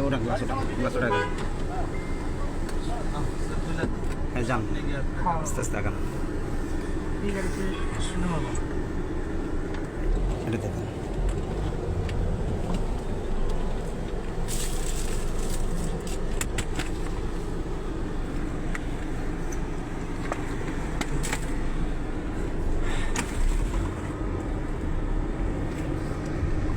ওটা গ্লাস হ্যাঁ আস্তে আস্তে আগান। এটা দেখুন